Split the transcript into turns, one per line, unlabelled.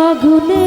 ফাগুনে